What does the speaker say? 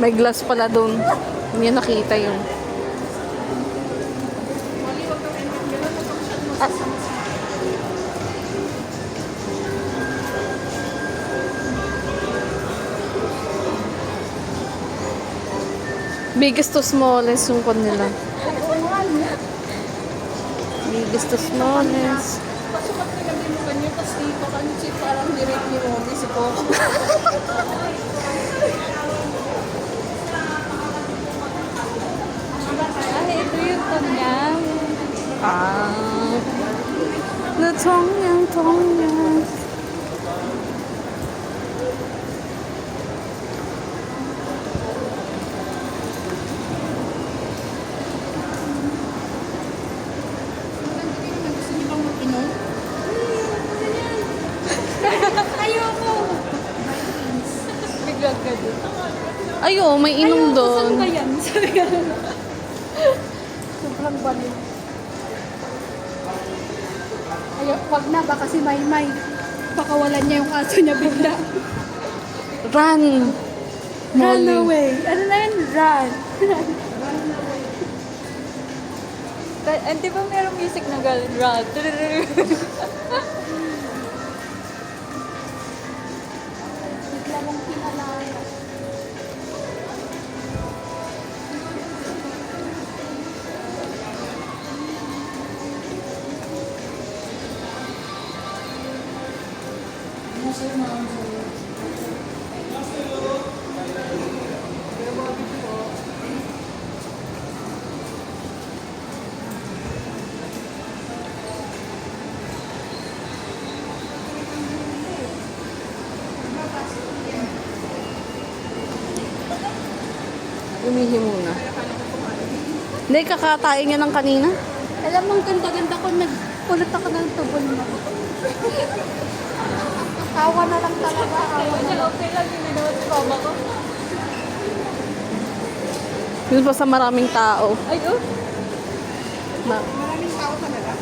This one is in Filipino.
May glass pala doon. Hindi nakita yun. Ah. Biggest to smallest yung kon nila. Biggest to smallest. Pasukat ka kami mo kanyo, tapos dito si parang direct 쓰고 아해 교육감량 아, 나 정량 정량. Ay, oh, may inom doon. Saan ba yan? Sabi ka Sobrang baliw. Ayaw, wag na, baka si Maymay. Baka wala niya yung aso niya bigla. Run! Run Molly. away. Ano na yun? Run. Eh, di ba merong music na galing? Run. Umihi muna. Hindi, kakatain niya ng kanina. Alam mo, ang ganda-ganda ko, nagpulot ako ng tubol mo. Awa na lang talaga, awa na lang. okay lang yun naman sa mama ko. Yun pa sa maraming tao. Ay, oh. Na, Maraming tao talaga.